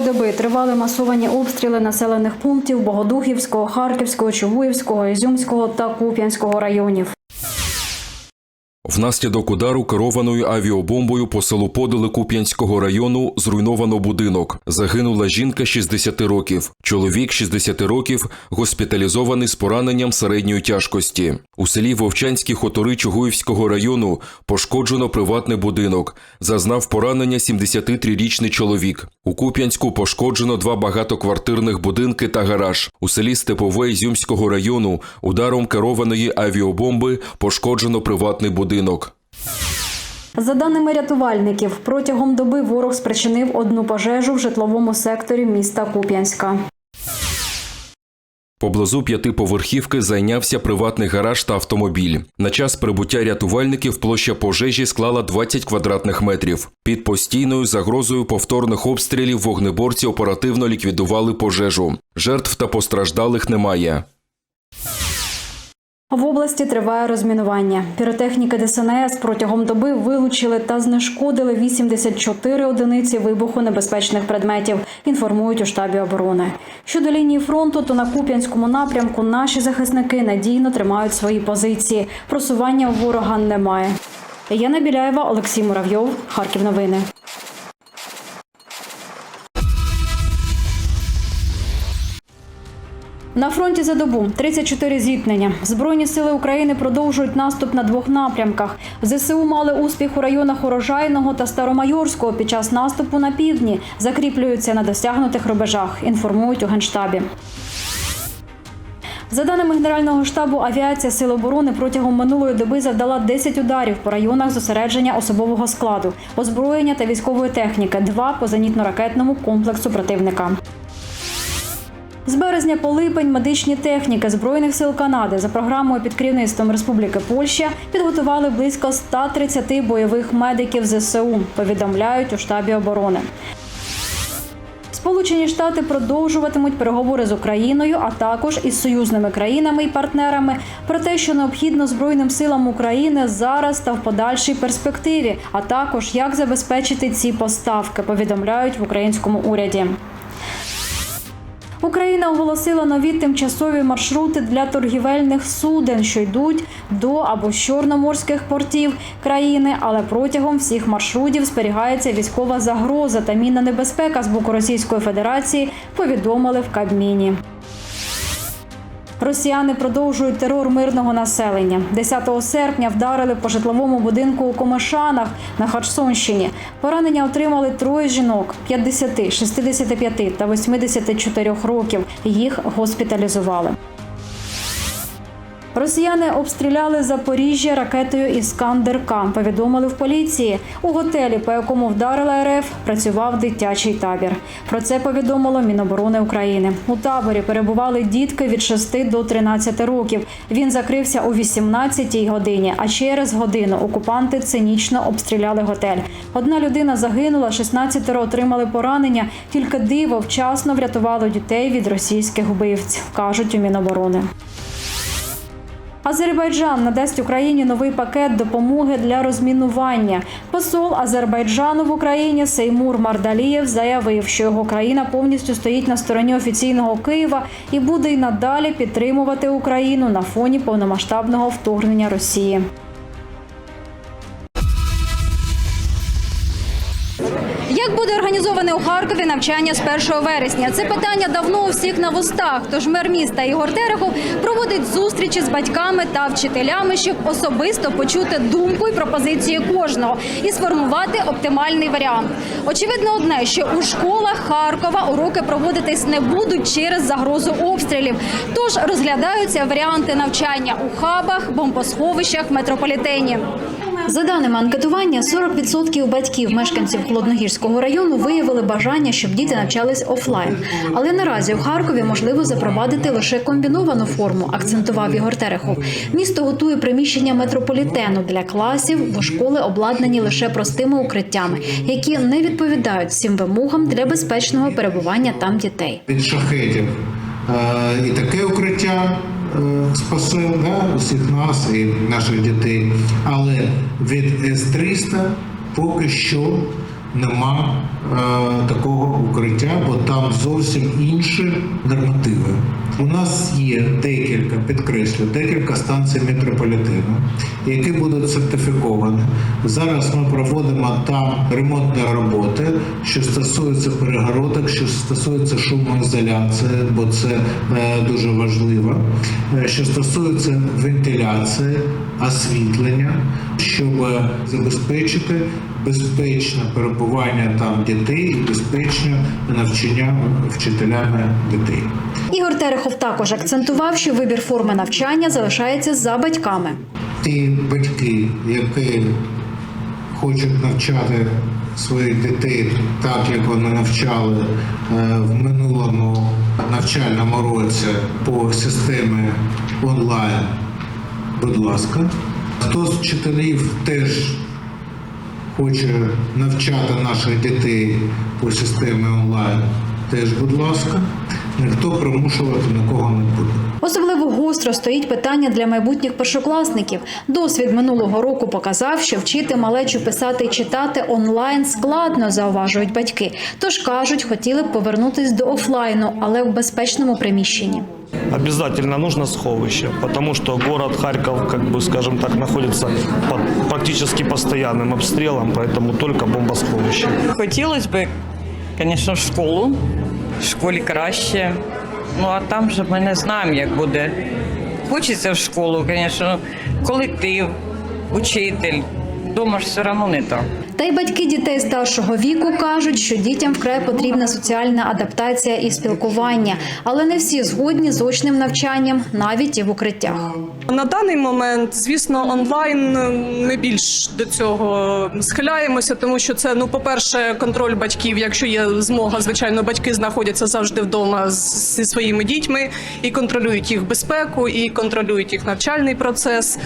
доби тривали масовані обстріли населених пунктів Богодухівського, Харківського, Чугуївського, Ізюмського та Куп'янського районів. Внаслідок удару керованою авіабомбою по селу Подили Куп'янського району зруйновано будинок. Загинула жінка 60 років. Чоловік 60 років госпіталізований з пораненням середньої тяжкості. У селі Вовчанські хотори Чугуївського району пошкоджено приватний будинок. Зазнав поранення 73-річний чоловік. У Куп'янську пошкоджено два багатоквартирних будинки та гараж. У селі Степове Ізюмського району ударом керованої авіабомби пошкоджено приватний будинок. За даними рятувальників, протягом доби ворог спричинив одну пожежу в житловому секторі міста Куп'янська. Поблизу п'ятиповерхівки зайнявся приватний гараж та автомобіль. На час прибуття рятувальників площа пожежі склала 20 квадратних метрів. Під постійною загрозою повторних обстрілів вогнеборці оперативно ліквідували пожежу. Жертв та постраждалих немає. В області триває розмінування. Піротехніки ДСНС протягом доби вилучили та знешкодили 84 одиниці вибухонебезпечних предметів. Інформують у штабі оборони. Щодо лінії фронту, то на Куп'янському напрямку наші захисники надійно тримають свої позиції. Просування ворога немає. Яна Біляєва, Олексій Муравйов, Харків. Новини. На фронті за добу 34 зіткнення. Збройні сили України продовжують наступ на двох напрямках. ЗСУ мали успіх у районах Урожайного та Старомайорського під час наступу на півдні. Закріплюються на досягнутих рубежах. Інформують у генштабі. За даними Генерального штабу, авіація Сил оборони протягом минулої доби завдала 10 ударів по районах зосередження особового складу, озброєння та військової техніки, два по зенітно-ракетному комплексу противника. З березня по липень медичні техніки Збройних сил Канади за програмою під керівництвом Республіки Польща підготували близько 130 бойових медиків ЗСУ. Повідомляють у штабі оборони. Сполучені Штати продовжуватимуть переговори з Україною, а також із союзними країнами і партнерами про те, що необхідно Збройним силам України зараз та в подальшій перспективі, а також як забезпечити ці поставки. Повідомляють в українському уряді. Україна оголосила нові тимчасові маршрути для торгівельних суден, що йдуть до або з чорноморських портів країни, але протягом всіх маршрутів зберігається військова загроза та мінна небезпека з боку Російської Федерації. Повідомили в Кабміні. Росіяни продовжують терор мирного населення. 10 серпня вдарили по житловому будинку у Комишанах на Херсонщині. Поранення отримали троє жінок 50, 65 та 84 років. Їх госпіталізували. Росіяни обстріляли Запоріжжя ракетою Іскандер-К. Повідомили в поліції. У готелі, по якому вдарила РФ, працював дитячий табір. Про це повідомило Міноборони України. У таборі перебували дітки від 6 до 13 років. Він закрився о 18-й годині, а через годину окупанти цинічно обстріляли готель. Одна людина загинула, 16 отримали поранення. Тільки диво вчасно врятувало дітей від російських вбивць, кажуть у Міноборони. Азербайджан надасть Україні новий пакет допомоги для розмінування. Посол Азербайджану в Україні Сеймур Мардалієв заявив, що його країна повністю стоїть на стороні офіційного Києва і буде й надалі підтримувати Україну на фоні повномасштабного вторгнення Росії. Як буде організоване у Харкові навчання з 1 вересня? Це питання давно у всіх на вустах. Тож мер міста Ігор Терехов проводить зустрічі з батьками та вчителями, щоб особисто почути думку і пропозиції кожного і сформувати оптимальний варіант. Очевидно, одне, що у школах Харкова уроки проводитись не будуть через загрозу обстрілів. Тож розглядаються варіанти навчання у хабах, бомбосховищах, метрополітені. За даними анкетування, 40% батьків мешканців Холодногірського району виявили бажання, щоб діти навчались офлайн. Але наразі у Харкові можливо запровадити лише комбіновану форму, акцентував Ігор Терехов. Місто готує приміщення метрополітену для класів, бо школи обладнані лише простими укриттями, які не відповідають всім вимогам для безпечного перебування там дітей. від шахетів. Е, І таке укриття спасе да, всіх нас і наших дітей. Але від С-300 поки що нема е, такого укриття, бо там зовсім інші нормативи. У нас є декілька, підкреслю, декілька станцій метрополітену, які будуть сертифіковані. Зараз ми проводимо там ремонтні роботи, що стосується перегородок, що стосується шумоізоляції, бо це е, дуже важливо. Е, Що стосується вентиляції, освітлення, щоб забезпечити безпечне перебування там дітей і безпечне навчання вчителями дітей. Ігор Терехов також акцентував, що вибір форми навчання залишається за батьками. Ті батьки, які хочуть навчати своїх дітей так, як вони навчали е, в минулому навчальному році по системі онлайн, будь ласка. Хто з вчителів теж хоче навчати наших дітей по системі онлайн, теж, будь ласка, ніхто примушувати нікого не буде. Особливо гостро стоїть питання для майбутніх першокласників. Досвід минулого року показав, що вчити малечу писати і читати онлайн складно, зауважують батьки. Тож кажуть, хотіли б повернутись до офлайну, але в безпечному приміщенні. Обязательно нужно сховище, потому что город Харьков, как бы, скажем так, находится под практически постоянным обстрелом, поэтому только бомбосховище. Хотілося б, звісно, в школу. В школі краще. Ну а там же ми не знаємо, як буде. Хочеться в школу, звісно, колектив, учитель. Дома ж все одно не так. Та й батьки дітей старшого віку кажуть, що дітям вкрай потрібна соціальна адаптація і спілкування, але не всі згодні з очним навчанням, навіть і в укриттях. На даний момент, звісно, онлайн ми більш до цього схиляємося, тому що це, ну, по-перше, контроль батьків. Якщо є змога, звичайно, батьки знаходяться завжди вдома зі своїми дітьми і контролюють їх безпеку, і контролюють їх навчальний процес.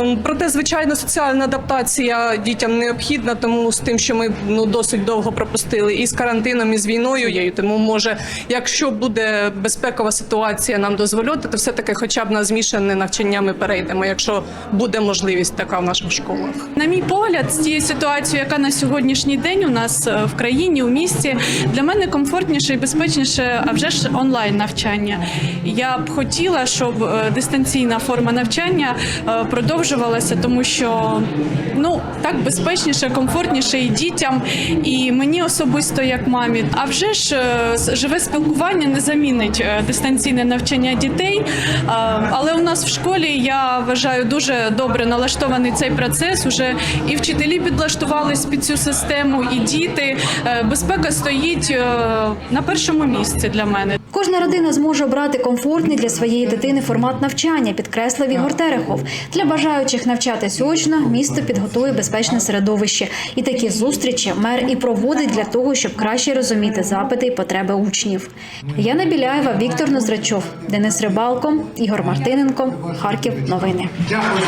Ем, Проте, звичайно, соціальна адаптація дітям необхідна, тому з тим, що ми ну досить довго пропустили і з карантином, і з війною. Тому може, якщо буде безпекова ситуація нам дозволяти, то все таки, хоча б на змішане навчання ми перейдемо, якщо буде можливість така в наших школах. На мій погляд, з тією ситуацією, яка на сьогоднішній день у нас е, в країні, у місті, для мене комфортніше і безпечніше, а вже ж онлайн навчання. Я б хотіла, щоб е, дистанційна форма навчання е, продовжувалася, тому що ну так безпечніше, комфортніше і дітям, і мені особисто як мамі. А вже ж е, живе спілкування не замінить е, дистанційне навчання дітей. Але у нас в школі я вважаю дуже добре налаштований цей процес. Уже і вчителі підлаштувались під цю систему, і діти. Е, Безпека стоїть е, на першому місці для мене. Кожна родина зможе обрати комфортний для своєї дитини формат навчання, підкреслив Ігор Терехов. Для бажаючих навчатись очно місто підготує безпечне середовище. І такі зустрічі мер і проводить для того, щоб краще розуміти запити і потреби учнів. Яна Біляєва, Віктор Нозрачов, Денис Рибалко, Ігор Мартиненко, Харків. Новини. Дякую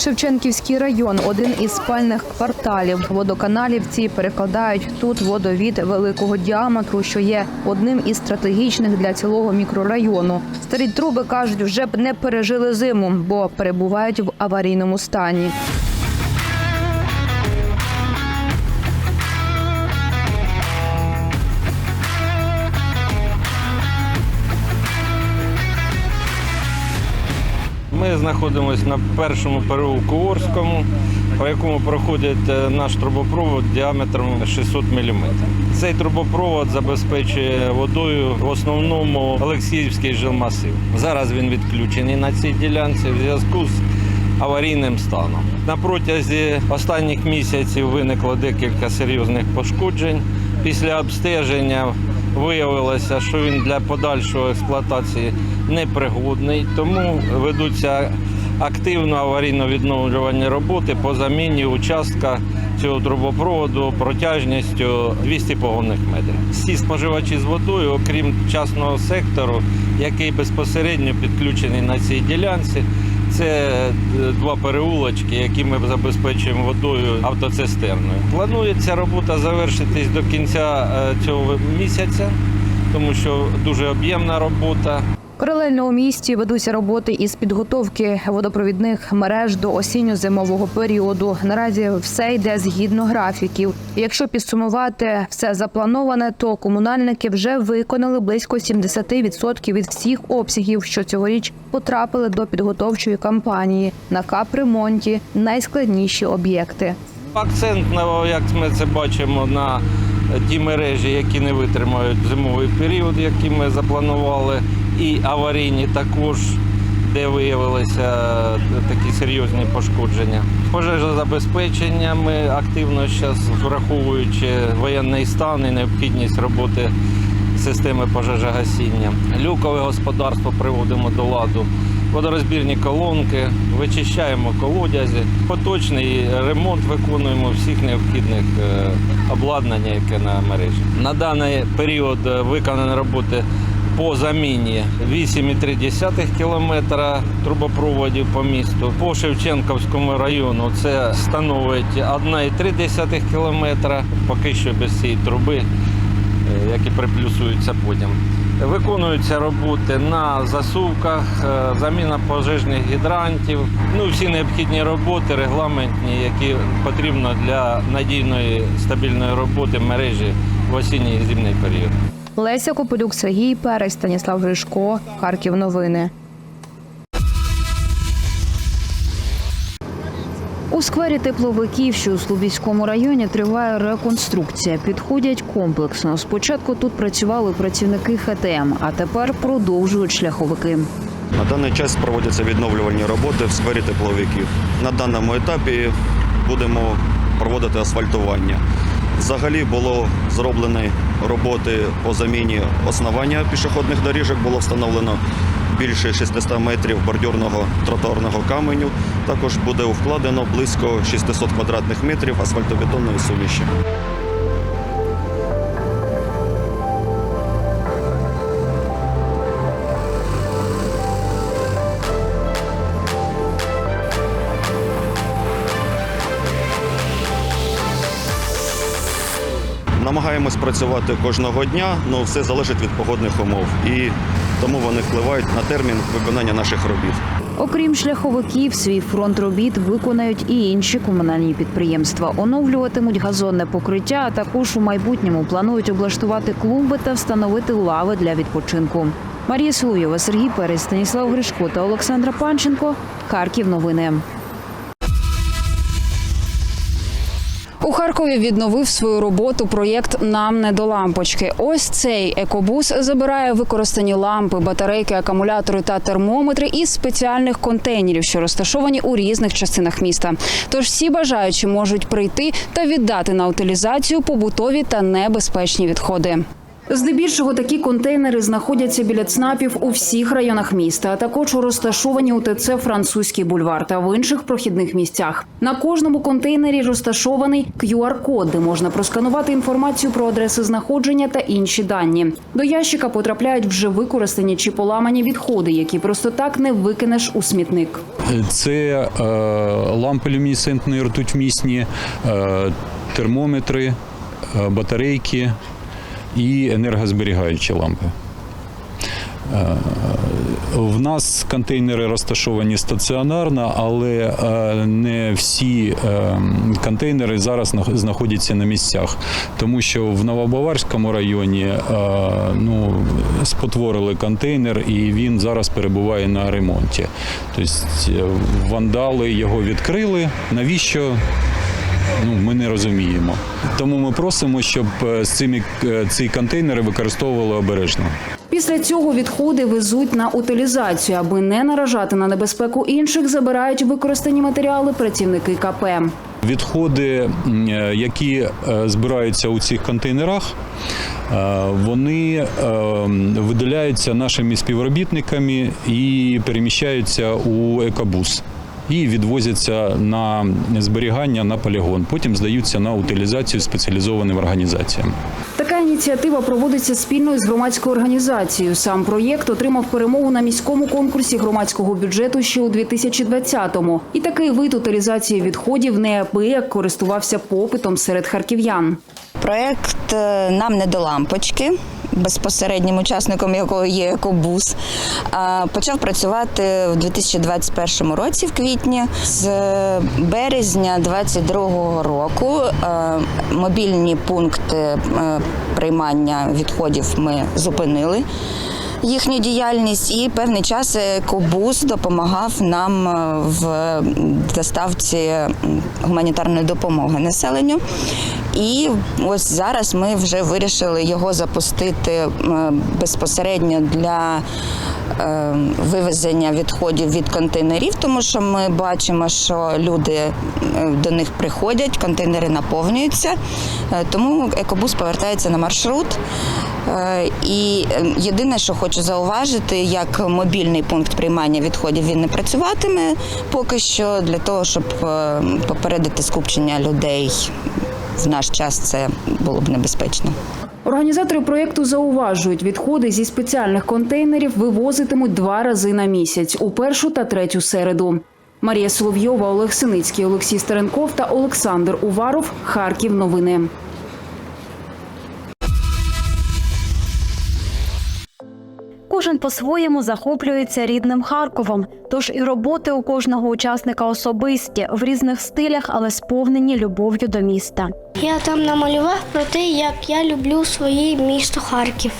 Шевченківський район один із спальних кварталів. Водоканалівці перекладають тут водовід великого діаметру, що є одним із стратегічних для цілого мікрорайону. Старі труби кажуть, вже б не пережили зиму, бо перебувають в аварійному стані. Ми знаходимося на першому переулку Орському, по якому проходить е, наш трубопровод діаметром 600 мм. Цей трубопровод забезпечує водою в основному Олексіївський жилмасив. Зараз він відключений на цій ділянці в зв'язку з аварійним станом. На протязі останніх місяців виникло декілька серйозних пошкоджень. Після обстеження виявилося, що він для подальшої експлуатації непригодний, тому ведуться активно аварійно-відновлювальні роботи по заміні участка цього трубопроводу протяжністю 200 погонних метрів. Всі споживачі з водою, окрім частного сектору, який безпосередньо підключений на цій ділянці, це е, два переулочки, які ми забезпечуємо водою автоцистерною. Планується робота завершитись до кінця е, цього місяця, тому що дуже об'ємна робота. Паралельно у місті ведуться роботи із підготовки водопровідних мереж до осінньо-зимового періоду. Наразі все йде згідно графіків. Якщо підсумувати все заплановане, то комунальники вже виконали близько 70% від всіх обсягів, що цьогоріч потрапили до підготовчої кампанії на капремонті найскладніші об'єкти. Акцент, як ми це бачимо, на ті мережі, які не витримають зимовий період, який ми запланували, і аварійні також, де виявилися такі серйозні пошкодження. Пожежозабезпечення ми активно зараз, враховуючи воєнний стан і необхідність роботи системи пожежогасіння. Люкове господарство приводимо до ладу. Водорозбірні колонки, вичищаємо колодязі, поточний ремонт виконуємо всіх необхідних е, обладнання, яке на мережі. На даний період е, виконані роботи по заміні 8,3 кілометра трубопроводів по місту. По Шевченківському району це становить 1,3 кілометра. Поки що без цієї труби е, які приплюсуються потім. Виконуються роботи на засувках, е, заміна пожежних гідрантів, ну всі необхідні роботи, регламентні, які потрібно для надійної стабільної роботи мережі в осінній і зимний період. Леся Копилюк, Сергій Перець, Станіслав Гришко, Харків. Новини. У сквері тепловиків, що у Слобідському районі, триває реконструкція. Підходять комплексно. Спочатку тут працювали працівники ХТМ, а тепер продовжують шляховики. На даний час проводяться відновлювальні роботи в сфері тепловиків. На даному етапі будемо проводити асфальтування. Взагалі було зроблено роботи по заміні основання пішохідних доріжок. Було встановлено більше 600 метрів бордюрного тротуарного каменю. Також буде вкладено близько 600 квадратних метрів асфальтобетонної суміші. Намагаємось працювати кожного дня, але все залежить від погодних умов. І тому вони впливають на термін виконання наших робіт. Окрім шляховиків, свій фронт робіт виконають і інші комунальні підприємства. Оновлюватимуть газонне покриття, а також у майбутньому планують облаштувати клумби та встановити лави для відпочинку. Марія Соловйова, Сергій Перець, Станіслав Гришко та Олександра Панченко. Харків. Новини. У Харкові відновив свою роботу проєкт Нам не до лампочки. Ось цей екобус забирає використані лампи, батарейки, акумулятори та термометри із спеціальних контейнерів, що розташовані у різних частинах міста. Тож всі бажаючі можуть прийти та віддати на утилізацію побутові та небезпечні відходи. Здебільшого такі контейнери знаходяться біля ЦНАПів у всіх районах міста, а також розташовані у ТЦ Французький бульвар та в інших прохідних місцях. На кожному контейнері розташований QR-код, де можна просканувати інформацію про адреси знаходження та інші дані. До ящика потрапляють вже використані чи поламані відходи, які просто так не викинеш у смітник. Це е, лампи люмінесцентної ртутьмісні, е, термометри, е, батарейки і енергозберігаючі лампи. Е, В нас контейнери розташовані стаціонарно, але е, не всі е, контейнери зараз знаходяться на місцях, тому що в Новобаварському районі ну, спотворили контейнер і він зараз перебуває на ремонті. Тобто вандали його відкрили. Навіщо? Ну, ми не розуміємо. Тому ми просимо, щоб е, з цими е, ці контейнери використовували обережно. Після цього відходи везуть на утилізацію, аби не наражати на небезпеку інших. Забирають використані матеріали працівники КП. Відходи, е, які збираються у цих контейнерах, вони виділяються нашими співробітниками і переміщаються у екобус. І відвозяться на зберігання на полігон. Потім здаються на утилізацію спеціалізованим організаціям. Така ініціатива проводиться спільно з громадською організацією. Сам проєкт отримав перемогу на міському конкурсі громадського бюджету ще у 2020-му. І такий вид утилізації відходів неабияк користувався попитом серед харків'ян. Проект е, нам не до лампочки. Безпосереднім учасником якого є екобус, почав працювати в 2021 році, в квітні. З березня 2022 року мобільні пункти приймання відходів ми зупинили їхню діяльність, і певний час екобус допомагав нам е, в доставці гуманітарної допомоги населенню. І ось зараз ми вже вирішили його запустити е, безпосередньо для е, вивезення відходів від контейнерів, тому що ми бачимо, що люди е, до них приходять, контейнери наповнюються, Е, тому екобус повертається на маршрут. Е, І е, єдине, що хочу зауважити, як мобільний пункт приймання відходів він не працюватиме поки що для того, щоб е, попередити скупчення людей в наш час, це було б небезпечно. Організатори проєкту зауважують, відходи зі спеціальних контейнерів вивозитимуть два рази на місяць у першу та третю середу. Марія Соловйова, Олег Синицький, Олексій Старенков та Олександр Уваров. Харків. Новини. Кожен по-своєму захоплюється рідним Харковом. Тож і роботи у кожного учасника особисті в різних стилях, але сповнені любов'ю до міста. Я там намалював про те, як я люблю своє місто Харків.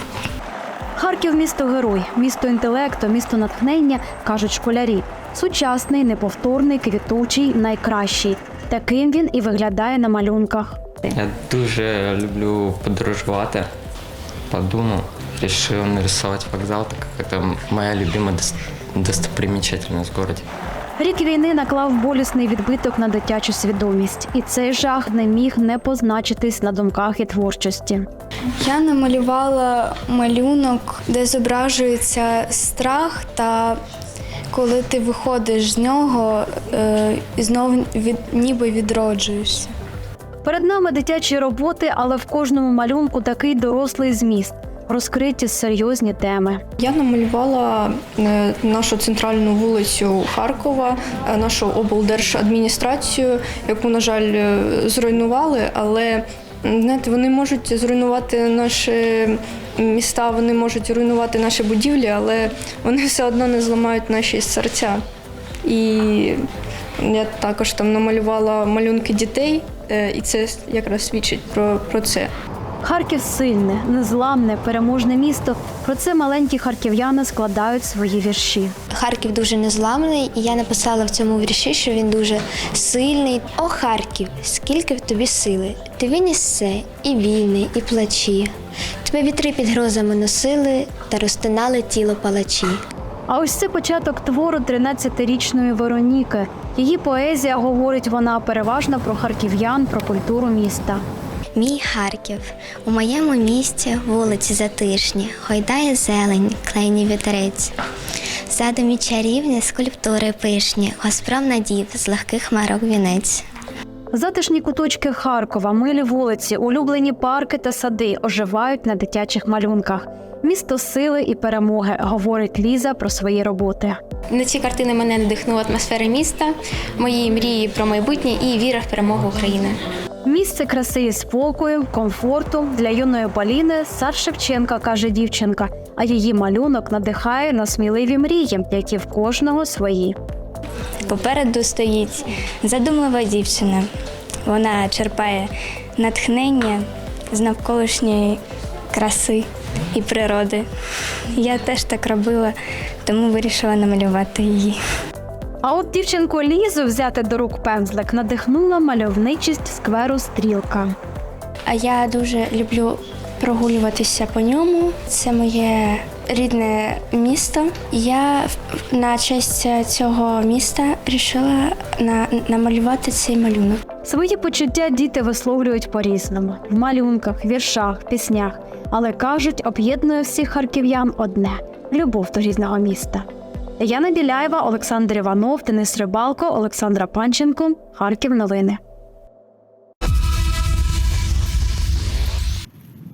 Харків місто герой, місто інтелекту, місто натхнення, кажуть школярі. Сучасний, неповторний, квітучий, найкращий. Таким він і виглядає на малюнках. Я дуже люблю подорожувати. Подумал, решил нарисовать вокзал, так как это моя любимая дос- достопримечательность в городе. Рік війни наклав болісний відбиток на дитячу свідомість, і цей жах не міг не позначитись на думках і творчості. Я намалювала малюнок, де зображується страх, та коли ти виходиш з нього, е, і знову від, ніби відроджуєшся. Перед нами дитячі роботи, але в кожному малюнку такий дорослий зміст, розкриті серйозні теми. Я намалювала е, нашу центральну вулицю Харкова, е, нашу облдержадміністрацію, яку, на жаль, е, зруйнували, але знаєте, вони можуть зруйнувати наші міста, вони можуть руйнувати наші будівлі, але вони все одно не зламають наші серця. І я також там намалювала малюнки дітей, і це якраз свідчить про, про це. Харків сильне, незламне, переможне місто. Про це маленькі харків'яни складають свої вірші. Харків дуже незламний, і я написала в цьому вірші, що він дуже сильний. О, Харків, скільки в тобі сили! Ти виніс все, і війни, і плачі. Тебе вітри під грозами носили та розтинали тіло палачі. А ось це початок твору 13-річної Вероніки. Її поезія говорить вона переважно про харків'ян, про культуру міста. Мій Харків, у моєму місті вулиці затишні, гойдає зелень, клейні вітерець. Задумі чарівні скульптури пишні, Госпром надів з легких марок вінець. Затишні куточки Харкова, милі вулиці, улюблені парки та сади оживають на дитячих малюнках. Місто сили і перемоги, говорить Ліза про свої роботи. На ці картини мене надихнула атмосфера міста, мої мрії про майбутнє і віра в перемогу України. Місце краси і спокою, комфорту для юної Поліни сад Шевченка, каже дівчинка. А її малюнок надихає на сміливі мрії, які в кожного свої. Попереду стоїть задумлива дівчина. Вона черпає натхнення з навколишньої краси і природи. Я теж так робила, тому вирішила намалювати її. А от дівчинку Лізу взяти до рук пензлик надихнула мальовничість скверу стрілка. А я дуже люблю прогулюватися по ньому. Це моє рідне місто. Я на честь цього міста вирішила на, намалювати цей малюнок. Свої почуття діти висловлюють по-різному в малюнках, віршах, піснях, але кажуть, об'єднує всіх харків'ян одне любов до рідного міста. Яна Біляєва, Олександр Іванов, Денис Рибалко, Олександра Панченко. Харків новини.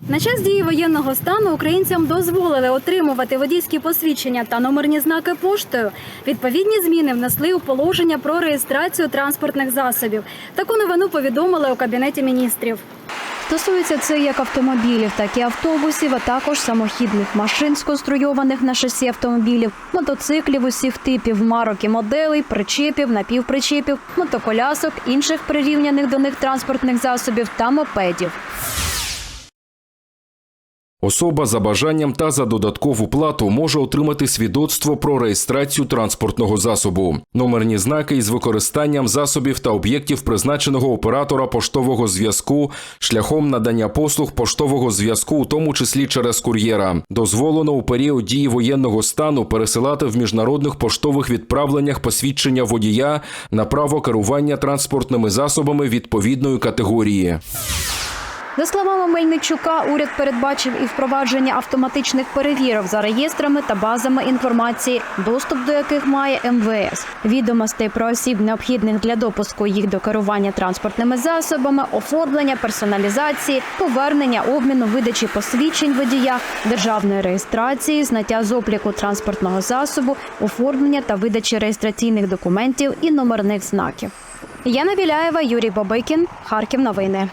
На час дії воєнного стану українцям дозволили отримувати водійські посвідчення та номерні знаки поштою. Відповідні зміни внесли у положення про реєстрацію транспортних засобів. Таку новину повідомили у кабінеті міністрів. Стосується це як автомобілів, так і автобусів, а також самохідних машин, сконструйованих на шасі автомобілів, мотоциклів усіх типів, марок і моделей, причепів, напівпричепів, мотоколясок, інших прирівняних до них транспортних засобів та мопедів. Особа за бажанням та за додаткову плату може отримати свідоцтво про реєстрацію транспортного засобу, номерні знаки із використанням засобів та об'єктів призначеного оператора поштового зв'язку шляхом надання послуг поштового зв'язку, у тому числі через кур'єра. Дозволено у період дії воєнного стану пересилати в міжнародних поштових відправленнях посвідчення водія на право керування транспортними засобами відповідної категорії. За словами Мельничука, уряд передбачив і впровадження автоматичних перевірок за реєстрами та базами інформації, доступ до яких має МВС. Відомостей про осіб, необхідних для допуску їх до керування транспортними засобами, оформлення, персоналізації, повернення, обміну, видачі посвідчень водія, державної реєстрації, зняття з обліку транспортного засобу, оформлення та видачі реєстраційних документів і номерних знаків. Яна Біляєва, Юрій Бабикін, Харків. Новини.